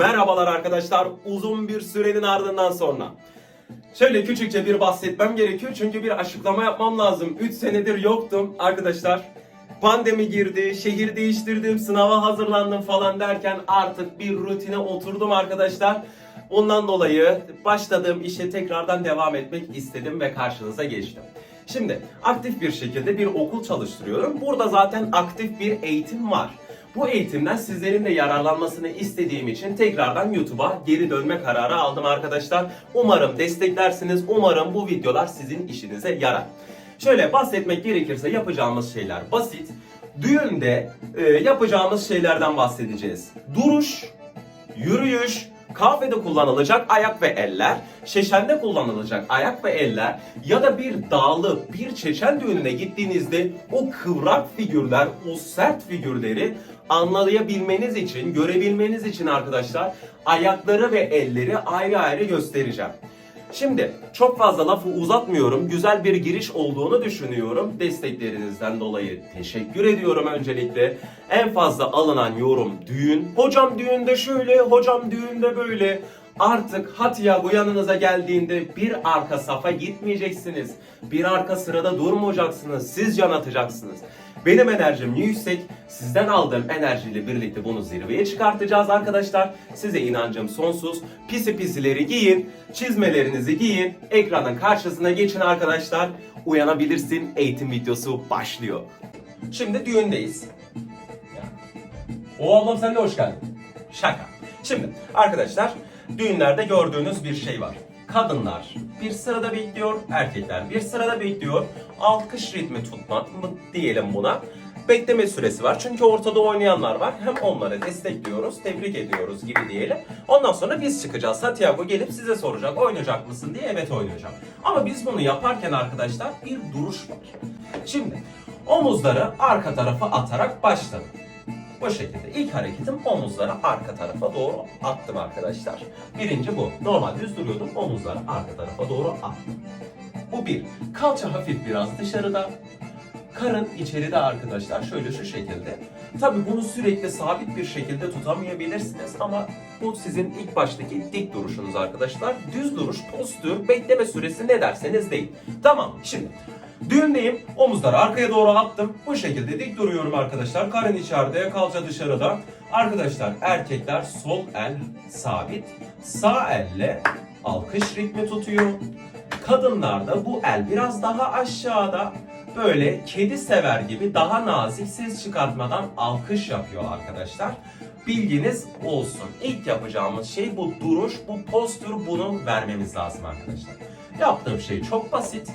Merhabalar arkadaşlar. Uzun bir sürenin ardından sonra. Şöyle küçükçe bir bahsetmem gerekiyor çünkü bir açıklama yapmam lazım. 3 senedir yoktum arkadaşlar. Pandemi girdi, şehir değiştirdim, sınava hazırlandım falan derken artık bir rutine oturdum arkadaşlar. Ondan dolayı başladığım işe tekrardan devam etmek istedim ve karşınıza geçtim. Şimdi aktif bir şekilde bir okul çalıştırıyorum. Burada zaten aktif bir eğitim var. Bu eğitimden sizlerin de yararlanmasını istediğim için tekrardan YouTube'a geri dönme kararı aldım arkadaşlar. Umarım desteklersiniz. Umarım bu videolar sizin işinize yarar. Şöyle bahsetmek gerekirse yapacağımız şeyler basit. Düğünde e, yapacağımız şeylerden bahsedeceğiz. Duruş, yürüyüş, kahvede kullanılacak ayak ve eller, şeşende kullanılacak ayak ve eller ya da bir dağlı, bir çeçen düğününe gittiğinizde o kıvrak figürler, o sert figürleri anlayabilmeniz için, görebilmeniz için arkadaşlar ayakları ve elleri ayrı ayrı göstereceğim. Şimdi çok fazla lafı uzatmıyorum. Güzel bir giriş olduğunu düşünüyorum. Desteklerinizden dolayı teşekkür ediyorum öncelikle. En fazla alınan yorum düğün. Hocam düğünde şöyle, hocam düğünde böyle. Artık Hatiyago yanınıza geldiğinde bir arka safa gitmeyeceksiniz. Bir arka sırada durmayacaksınız. Siz can atacaksınız. Benim enerjim yüksek. Sizden aldığım enerjiyle birlikte bunu zirveye çıkartacağız arkadaşlar. Size inancım sonsuz. Pisi pisileri giyin, çizmelerinizi giyin, ekranın karşısına geçin arkadaşlar. Uyanabilirsin eğitim videosu başlıyor. Şimdi düğündeyiz. O ablam sen de hoş geldin. Şaka. Şimdi arkadaşlar düğünlerde gördüğünüz bir şey var. Kadınlar bir sırada bekliyor, erkekler bir sırada bekliyor. Alkış ritmi tutmak mı diyelim buna. Bekleme süresi var çünkü ortada oynayanlar var. Hem onları destekliyoruz, tebrik ediyoruz gibi diyelim. Ondan sonra biz çıkacağız. Santiago gelip size soracak oynayacak mısın diye evet oynayacağım. Ama biz bunu yaparken arkadaşlar bir duruş var. Şimdi omuzları arka tarafa atarak başladım. Bu şekilde ilk hareketim omuzları arka tarafa doğru attım arkadaşlar. Birinci bu. Normal düz duruyordum omuzları arka tarafa doğru attım. Bu bir. Kalça hafif biraz dışarıda. Karın içeride arkadaşlar şöyle şu şekilde. Tabi bunu sürekli sabit bir şekilde tutamayabilirsiniz ama bu sizin ilk baştaki dik duruşunuz arkadaşlar. Düz duruş, postür, bekleme süresi ne derseniz deyin. Tamam şimdi Düğündeyim. Omuzları arkaya doğru attım. Bu şekilde dik duruyorum arkadaşlar. Karın içeride, kalça dışarıda. Arkadaşlar erkekler sol el sabit. Sağ elle alkış ritmi tutuyor. Kadınlarda bu el biraz daha aşağıda. Böyle kedi sever gibi daha nazik ses çıkartmadan alkış yapıyor arkadaşlar. Bilginiz olsun. İlk yapacağımız şey bu duruş, bu postür bunu vermemiz lazım arkadaşlar. Yaptığım şey çok basit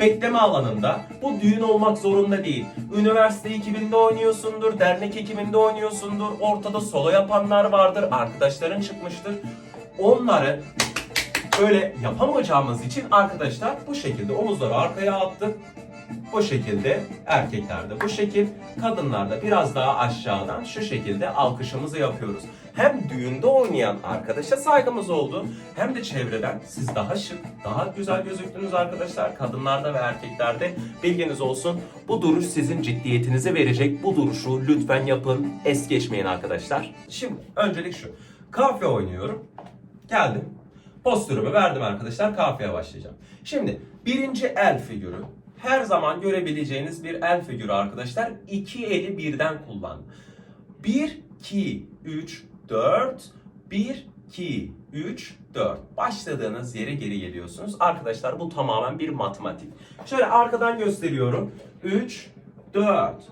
bekleme alanında. Bu düğün olmak zorunda değil. Üniversite ekibinde oynuyorsundur, dernek ekibinde oynuyorsundur, ortada solo yapanlar vardır, arkadaşların çıkmıştır. Onları böyle yapamayacağımız için arkadaşlar bu şekilde omuzları arkaya attık. Bu şekilde erkeklerde bu şekil, kadınlarda biraz daha aşağıdan şu şekilde alkışımızı yapıyoruz. Hem düğünde oynayan arkadaşa saygımız oldu hem de çevreden siz daha şık, daha güzel gözüktünüz arkadaşlar. Kadınlarda ve erkeklerde bilginiz olsun. Bu duruş sizin ciddiyetinizi verecek. Bu duruşu lütfen yapın. Es geçmeyin arkadaşlar. Şimdi öncelik şu. Kahve oynuyorum. Geldim. Postürümü verdim arkadaşlar. Kahveye başlayacağım. Şimdi birinci el figürü her zaman görebileceğiniz bir el figürü arkadaşlar. İki eli birden kullan. 1, 2, 3, 4, 1, 2, 3, 4. Başladığınız yere geri geliyorsunuz. Arkadaşlar bu tamamen bir matematik. Şöyle arkadan gösteriyorum. 3, 4,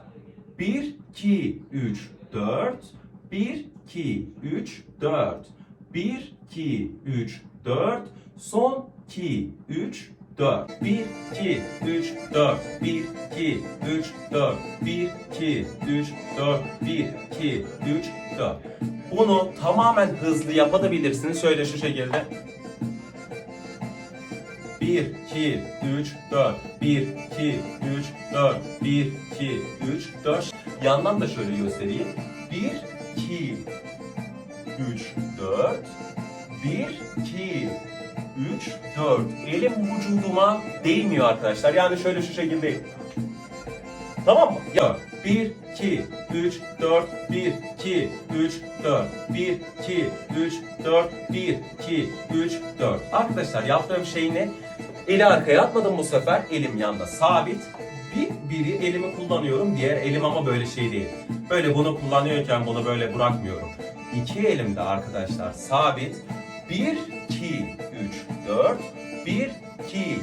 1, 2, 3, 4, 1, 2, 3, 4, 1, 2, 3, 4, son 2, 3, 4. 1, 2, 3, 4. 1, 2, 3, 4. 1, 2, 3, 4. 1, 2, 3, 4. Bunu tamamen hızlı yapabilirsiniz. Şöyle şu şekilde. 1, 2, 3, 4. 1, 2, 3, 4. 1, 2, 3, 4. Yandan da şöyle göstereyim. 1, 2, 3, 4. 1, 2, 3, 4. Elim vücuduma değmiyor arkadaşlar. Yani şöyle şu şekilde. Tamam mı? Ya 1, 2, 2, 3, 4, 1, 2, 3, 4, 1, 2, 3, 4, 1, 2, 3, 4. Arkadaşlar yaptığım şey ne? Eli arkaya atmadım bu sefer. Elim yanda sabit. Bir, biri elimi kullanıyorum. Diğer elim ama böyle şey değil. Böyle bunu kullanıyorken bunu böyle bırakmıyorum. İki elim de arkadaşlar sabit. 1, 2, 3, 4. 1, 2,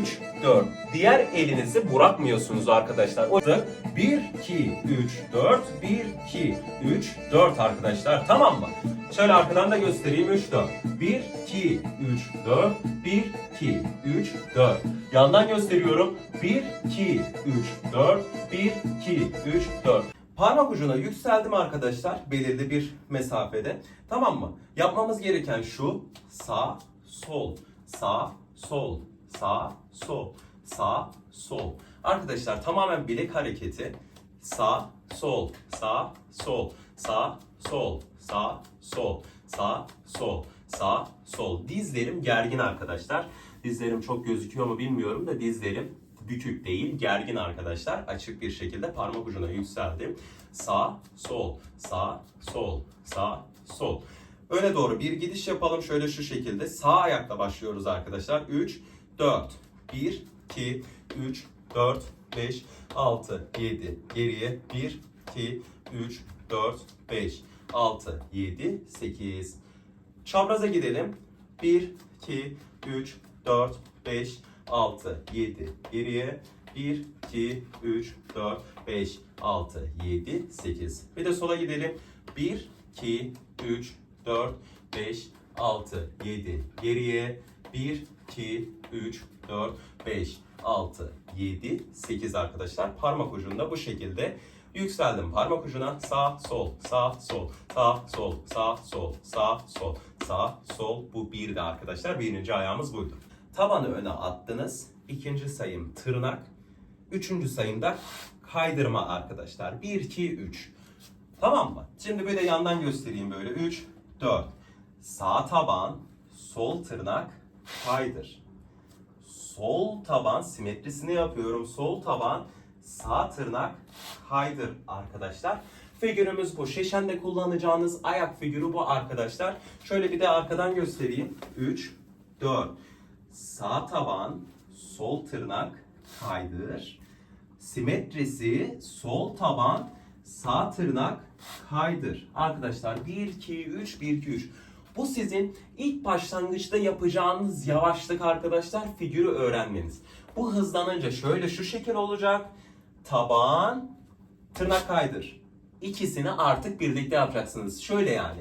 3, 4. Diğer elinizi bırakmıyorsunuz arkadaşlar. O yüzden 1, 2, 3, 4. 1, 2, 3, 4 arkadaşlar. Tamam mı? Şöyle arkadan da göstereyim 3, 4. 1, 2, 3, 4. 1, 2, 3, 4. Yandan gösteriyorum. 1, 2, 3, 4. 1, 2, 3, 4. Parmak ucuna yükseldim arkadaşlar belirli bir mesafede. Tamam mı? Yapmamız gereken şu. Sağ, sol, sağ, sol, sağ, sol, sağ, sol. Arkadaşlar tamamen bilek hareketi. Sağ, sol, sağ, sol, sağ, sol, sağ, sol, sağ, sol, sağ, sol. Dizlerim gergin arkadaşlar. Dizlerim çok gözüküyor mu bilmiyorum da dizlerim bükük değil, gergin arkadaşlar. Açık bir şekilde parmak ucuna yükseldim. Sağ, sol, sağ, sol, sağ, sol. Öne doğru bir gidiş yapalım şöyle şu şekilde. Sağ ayakla başlıyoruz arkadaşlar. 3, 4, 1, 2, 3, 4, 5, 6, 7. Geriye 1, 2, 3, 4, 5, 6, 7, 8. Çapraza gidelim. 1, 2, 3, 4, 5, 6, 7. Geriye 1, 2, 3, 4, 5, 6, 7, 8. Bir de sola gidelim. 1, 2, 3, 4, 5, 6, 7. Geriye 1, 2, 3, 4, 5, 6, 7, 8 arkadaşlar. Parmak ucunda bu şekilde yükseldim. Parmak ucuna sağ, sol, sağ, sol, sağ, sol, sağ, sol, sağ, sol, sağ, sol. Bu bir de arkadaşlar. Birinci ayağımız buydu. Tabanı öne attınız. İkinci sayım tırnak. Üçüncü sayımda kaydırma arkadaşlar. 1, 2, 3. Tamam mı? Şimdi bir de yandan göstereyim böyle. 3, 4. Sağ taban, sol tırnak, kaydır. Sol taban simetrisini yapıyorum. Sol taban, sağ tırnak, kaydır arkadaşlar. Figürümüz bu. Şeşende kullanacağınız ayak figürü bu arkadaşlar. Şöyle bir de arkadan göstereyim. 3, 4. Sağ taban, sol tırnak, kaydır. Simetrisi sol taban, sağ tırnak, kaydır. Arkadaşlar 1, 2, 3, 1, 2, 3. Bu sizin ilk başlangıçta yapacağınız yavaşlık arkadaşlar figürü öğrenmeniz. Bu hızlanınca şöyle şu şekil olacak. Taban, tırnak kaydır. İkisini artık birlikte yapacaksınız. Şöyle yani.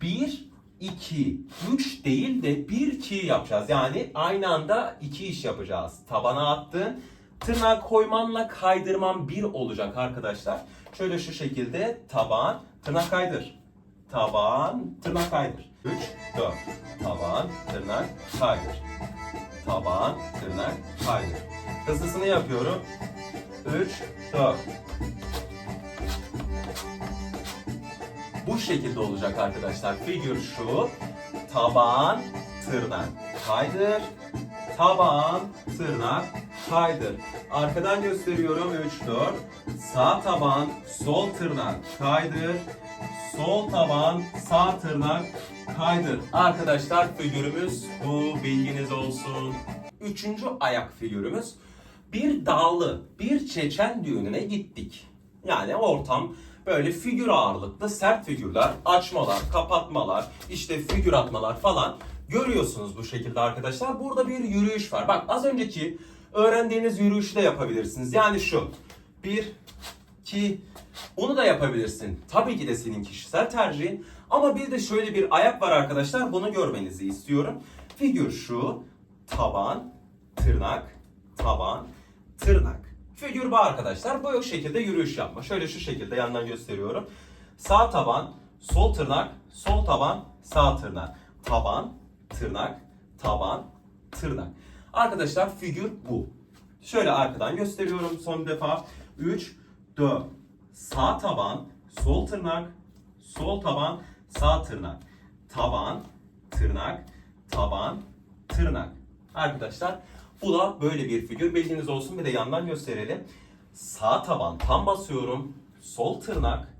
1, 2, 3 değil de 1, 2 yapacağız. Yani aynı anda iki iş yapacağız. Tabana attın, tırnak koymanla kaydırman bir olacak arkadaşlar. Şöyle şu şekilde taban, tırnak kaydır. Taban, tırnak kaydır. 3, 4. Taban, tırnak kaydır. Taban, tırnak kaydır. Hızlısını yapıyorum. 3, 4. Bu şekilde olacak arkadaşlar. Figür şu. Taban, tırnak, kaydır. Taban, tırnak, kaydır. Arkadan gösteriyorum 3, 4. Sağ taban, sol tırnak, kaydır. Sol taban, sağ tırnak, kaydır. Arkadaşlar figürümüz bu. Bilginiz olsun. Üçüncü ayak figürümüz. Bir dağlı, bir Çeçen düğününe gittik. Yani ortam böyle figür ağırlıklı sert figürler, açmalar, kapatmalar, işte figür atmalar falan görüyorsunuz bu şekilde arkadaşlar. Burada bir yürüyüş var. Bak az önceki öğrendiğiniz yürüyüşü de yapabilirsiniz. Yani şu. Bir, iki, onu da yapabilirsin. Tabii ki de senin kişisel tercihin. Ama bir de şöyle bir ayak var arkadaşlar. Bunu görmenizi istiyorum. Figür şu. Taban, tırnak, taban, tırnak. Figür bu arkadaşlar. Bu şekilde yürüyüş yapma. Şöyle şu şekilde yandan gösteriyorum. Sağ taban, sol tırnak, sol taban, sağ tırnak. Taban, tırnak, taban, tırnak. Arkadaşlar figür bu. Şöyle arkadan gösteriyorum son defa. 3, 4. Sağ taban, sol tırnak, sol taban, sağ tırnak. Taban, tırnak, taban, tırnak. Arkadaşlar bu da böyle bir figür. Bilginiz olsun bir de yandan gösterelim. Sağ taban tam basıyorum. sol tırnak,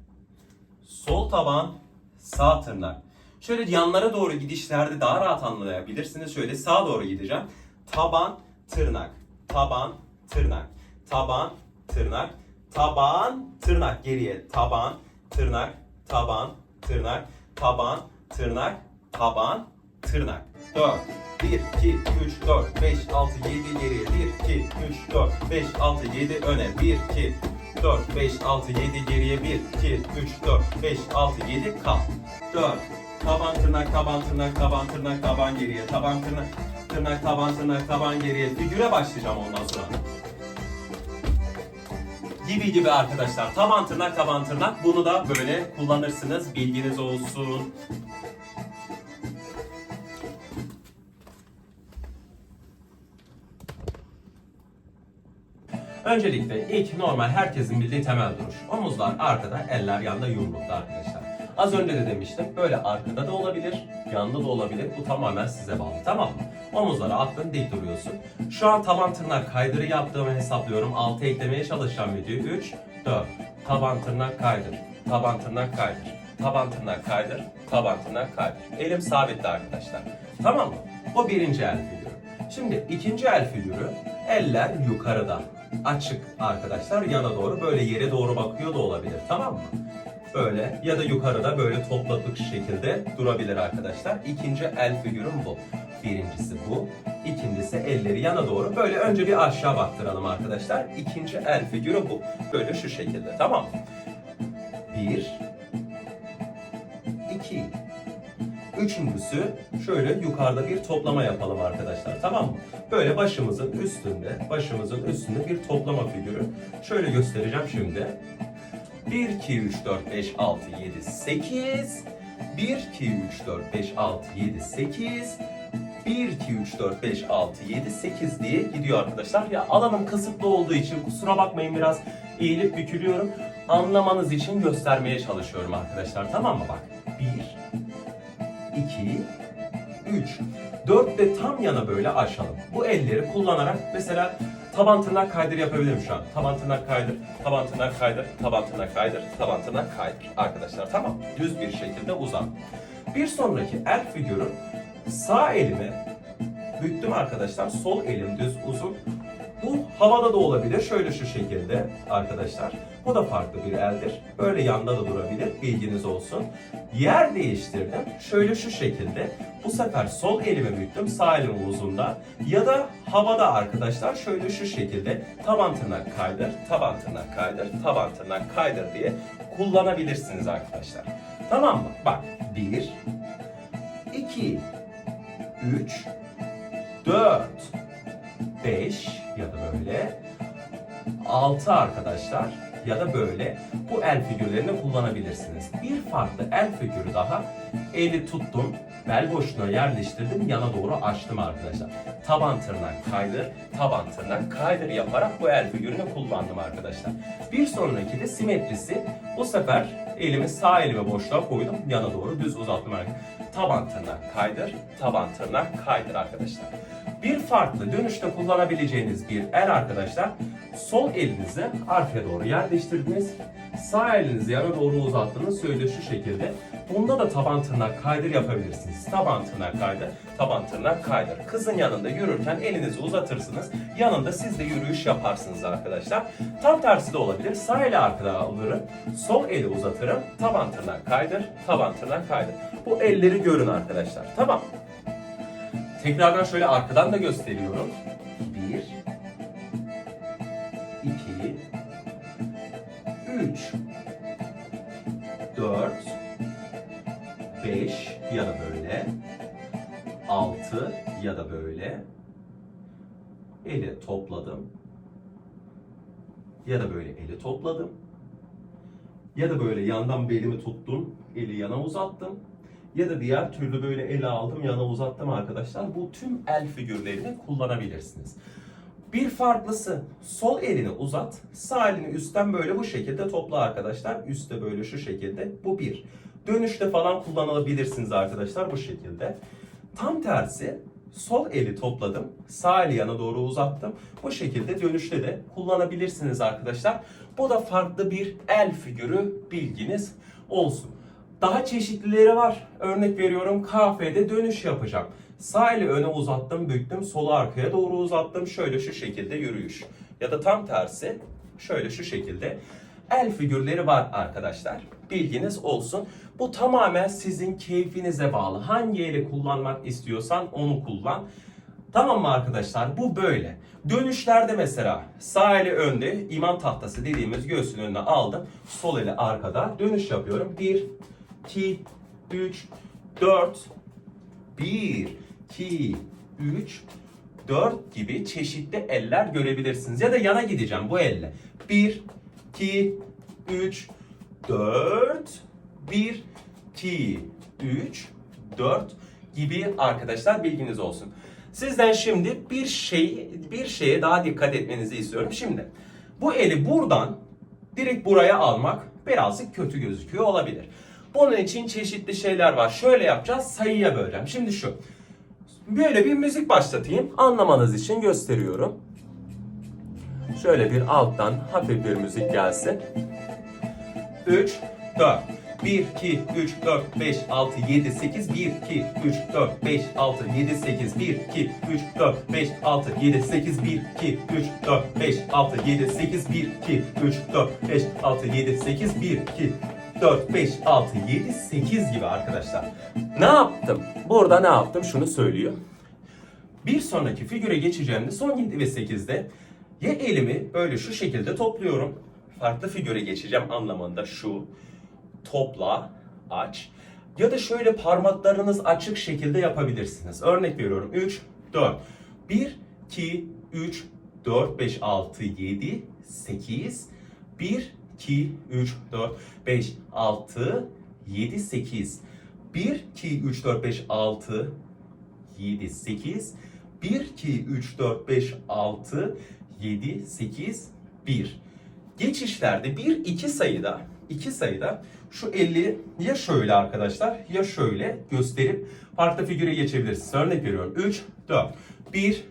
sol taban, sağ tırnak. Şöyle yanlara doğru gidişlerde daha rahat anlayabilirsiniz. Şöyle sağa doğru gideceğim. Taban, tırnak, taban, tırnak, taban, tırnak, taban, tırnak geriye, taban, tırnak, taban, tırnak, taban, tırnak, taban, tırnak. 4, 1, 2, 3, 4, 5, 6, 7 geriye, 1, 2, 3, 4, 5, 6, 7 öne, 1, 2, 4, 5, 6, 7 geriye, 1, 2, 3, 4, 5, 6, 7 kal. 4, taban tırnak, taban tırnak, taban tırnak, taban geriye, taban tırnak, tırnak, taban tırnak, taban geriye. Figüre başlayacağım ondan sonra gibi gibi arkadaşlar. Taban tırnak taban tırnak. Bunu da böyle kullanırsınız. Bilginiz olsun. Öncelikle ilk normal herkesin bildiği temel duruş. Omuzlar arkada, eller yanda yumrukta arkadaşlar. Az önce de demiştim böyle arkada da olabilir, yanda da olabilir. Bu tamamen size bağlı tamam mı? Omuzlara attın dik duruyorsun. Şu an taban tırnak kaydırı yaptığımı hesaplıyorum. 6 eklemeye çalışacağım videoyu. 3, 4. Taban tırnak kaydır. Taban tırnak kaydır. Taban tırnak kaydır. Taban tırnak kaydır. Elim sabitti arkadaşlar. Tamam mı? O birinci el figürü. Şimdi ikinci el figürü eller yukarıda. Açık arkadaşlar yana doğru böyle yere doğru bakıyor da olabilir tamam mı? Böyle ya da yukarıda böyle topladık şekilde durabilir arkadaşlar. İkinci el figürüm bu. Birincisi bu. İkincisi elleri yana doğru. Böyle önce bir aşağı baktıralım arkadaşlar. İkinci el figürü bu. Böyle şu şekilde tamam mı? Bir. Üçüncüsü şöyle yukarıda bir toplama yapalım arkadaşlar tamam mı? Böyle başımızın üstünde, başımızın üstünde bir toplama figürü. Şöyle göstereceğim şimdi. 1, 2, 3, 4, 5, 6, 7, 8. 1, 2, 3, 4, 5, 6, 7, 8. 1, 2, 3, 4, 5, 6, 7, 8 diye gidiyor arkadaşlar. Ya alanım kısıtlı olduğu için kusura bakmayın biraz eğilip bükülüyorum. Anlamanız için göstermeye çalışıyorum arkadaşlar. Tamam mı bak? 1, 2, 3. 4 de tam yana böyle açalım. Bu elleri kullanarak mesela taban tırnak kaydır yapabilirim şu an. Taban tırnak kaydır, taban tırnak kaydır, taban tırnak kaydır, taban tırnak kaydır. Arkadaşlar tamam. Düz bir şekilde uzan. Bir sonraki el figürü sağ elimi büktüm arkadaşlar. Sol elim düz uzun. Bu havada da olabilir. Şöyle şu şekilde arkadaşlar. Bu da farklı bir eldir. Böyle yanda da durabilir. Bilginiz olsun. Yer değiştirdim. Şöyle şu şekilde. Bu sefer sol elimi büktüm. Sağ elim uzunda. Ya da havada arkadaşlar şöyle şu şekilde taban tırnak kaydır, taban tırnak kaydır, taban tırnak kaydır diye kullanabilirsiniz arkadaşlar. Tamam mı? Bak. 1 2 3 4 5 ya da böyle 6 arkadaşlar ya da böyle bu el figürlerini kullanabilirsiniz. Bir farklı el figürü daha eli tuttum bel boşluğuna yerleştirdim yana doğru açtım arkadaşlar. Taban tırnak kaydır, taban tırnak kaydır yaparak bu el figürünü kullandım arkadaşlar. Bir sonraki de simetrisi bu sefer elimi sağ elime boşluğa koydum yana doğru düz uzattım arkadaşlar. Taban tırnak kaydır, taban tırnak kaydır arkadaşlar. Farklı dönüşte kullanabileceğiniz bir el arkadaşlar. Sol elinizi arkaya doğru yerleştirdiniz. Sağ elinizi yana doğru uzattınız. Şöyle şu şekilde. Bunda da taban tırnak kaydır yapabilirsiniz. Taban tırnak kaydır, taban tırnak kaydır. Kızın yanında yürürken elinizi uzatırsınız. Yanında siz de yürüyüş yaparsınız arkadaşlar. Tam tersi de olabilir. Sağ eli arkada alırım. Sol eli uzatırım. Taban tırnak kaydır, taban tırnak kaydır. Bu elleri görün arkadaşlar. Tamam. Tekrardan şöyle arkadan da gösteriyorum. Bir, iki, üç, dört, beş ya da böyle, altı ya da böyle. Eli topladım. Ya da böyle eli topladım. Ya da böyle yandan belimi tuttum, eli yana uzattım. Ya da diğer türlü böyle ele aldım, yana uzattım arkadaşlar. Bu tüm el figürlerini kullanabilirsiniz. Bir farklısı sol elini uzat, sağ elini üstten böyle bu şekilde topla arkadaşlar. Üste böyle şu şekilde. Bu bir. Dönüşte falan kullanabilirsiniz arkadaşlar bu şekilde. Tam tersi Sol eli topladım. Sağ eli yana doğru uzattım. Bu şekilde dönüşte de kullanabilirsiniz arkadaşlar. Bu da farklı bir el figürü bilginiz olsun. Daha çeşitlileri var. Örnek veriyorum kafede dönüş yapacağım. Sağ eli öne uzattım, büktüm, solu arkaya doğru uzattım. Şöyle şu şekilde yürüyüş. Ya da tam tersi şöyle şu şekilde. El figürleri var arkadaşlar. Bilginiz olsun. Bu tamamen sizin keyfinize bağlı. Hangi eli kullanmak istiyorsan onu kullan. Tamam mı arkadaşlar? Bu böyle. Dönüşlerde mesela sağ eli önde iman tahtası dediğimiz göğsün önüne aldım. Sol eli arkada. Dönüş yapıyorum. 1, 2, 3, 4, 1, 2, 3, 4 gibi çeşitli eller görebilirsiniz. Ya da yana gideceğim bu elle. 1, 2, 3, 4, 1, 2, 3, 4 gibi arkadaşlar bilginiz olsun. Sizden şimdi bir şey bir şeye daha dikkat etmenizi istiyorum. Şimdi bu eli buradan direkt buraya almak birazcık kötü gözüküyor olabilir. Bunun için çeşitli şeyler var. Şöyle yapacağız. Sayıya böleceğim. Şimdi şu. Böyle bir müzik başlatayım. Anlamanız için gösteriyorum. Şöyle bir alttan hafif bir müzik gelsin. 3, 4. 1, 2, 3, 4, 5, 6, 7, 8, 1, 2, 3, 4, 5, 6, 7, 8, 1, 2, 3, 4, 5, 6, 7, 8, 1, 2, 3, 4, 5, 6, 7, 8, 1, 2, 3, 4, 5, 6, 7, 8, 1, 2, 4, 5, 6, 7, 8 gibi arkadaşlar. Ne yaptım? Burada ne yaptım? Şunu söylüyor. Bir sonraki figüre geçeceğimde son 7 ve 8'de ya elimi böyle şu şekilde topluyorum. Farklı figüre geçeceğim anlamında şu. Topla, aç. Ya da şöyle parmaklarınız açık şekilde yapabilirsiniz. Örnek veriyorum. 3, 4. 1, 2, 3, 4, 5, 6, 7, 8. 1, 2, 3, 4, 5, 6, 7, 8. 1, 2, 3, 4, 5, 6, 7, 8. 1, 2, 3, 4, 5, 6, 7, 8, 1. Geçişlerde 1, 2 sayıda, 2 sayıda şu 50 ya şöyle arkadaşlar ya şöyle gösterip farklı figüre geçebilirsiniz. Örnek veriyorum. 3, 4. 1,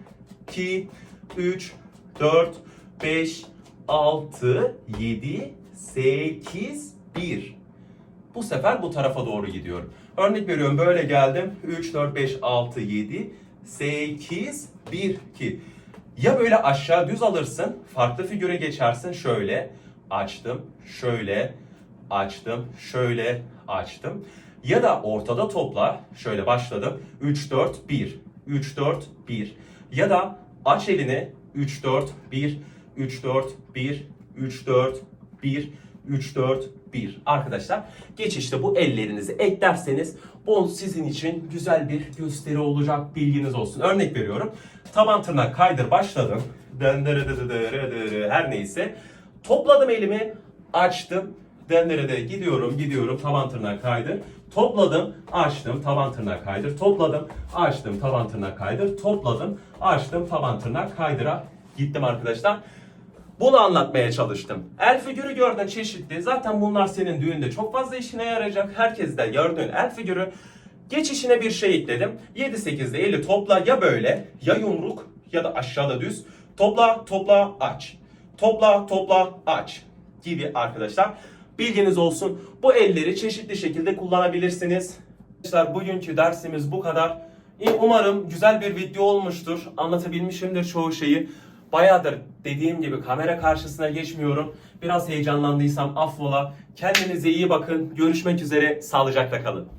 2, 3, 4, 5, 6, 7, 8, 1. Bu sefer bu tarafa doğru gidiyorum. Örnek veriyorum böyle geldim. 3, 4, 5, 6, 7, 8, 1, 2. Ya böyle aşağı düz alırsın, farklı figüre geçersin. Şöyle açtım, şöyle açtım, şöyle açtım. Ya da ortada topla, şöyle başladım. 3, 4, 1, 3, 4, 1. Ya da aç elini 3, 4, 1, 3, 4, 1, 3, 4, 1, 3, 4, 1. Arkadaşlar geçişte bu ellerinizi eklerseniz bu sizin için güzel bir gösteri olacak bilginiz olsun. Örnek veriyorum. Taban tırnak kaydır başladım. Her neyse. Topladım elimi açtım. Denlere gidiyorum gidiyorum taban tırnak kaydır. Topladım açtım taban tırnak kaydır. Topladım açtım taban tırnak kaydır. Topladım açtım taban tırnak kaydıra gittim arkadaşlar. Bunu anlatmaya çalıştım. El figürü gördün çeşitli. Zaten bunlar senin düğünde çok fazla işine yarayacak. Herkes de gördüğün el figürü. Geçişine bir şey ekledim. 7-8'de eli topla ya böyle ya yumruk ya da aşağıda düz. Topla topla aç. Topla topla aç gibi arkadaşlar. Bilginiz olsun. Bu elleri çeşitli şekilde kullanabilirsiniz. Arkadaşlar bugünkü dersimiz bu kadar. Umarım güzel bir video olmuştur. Anlatabilmişimdir çoğu şeyi. Bayağıdır dediğim gibi kamera karşısına geçmiyorum. Biraz heyecanlandıysam affola. Kendinize iyi bakın. Görüşmek üzere. Sağlıcakla kalın.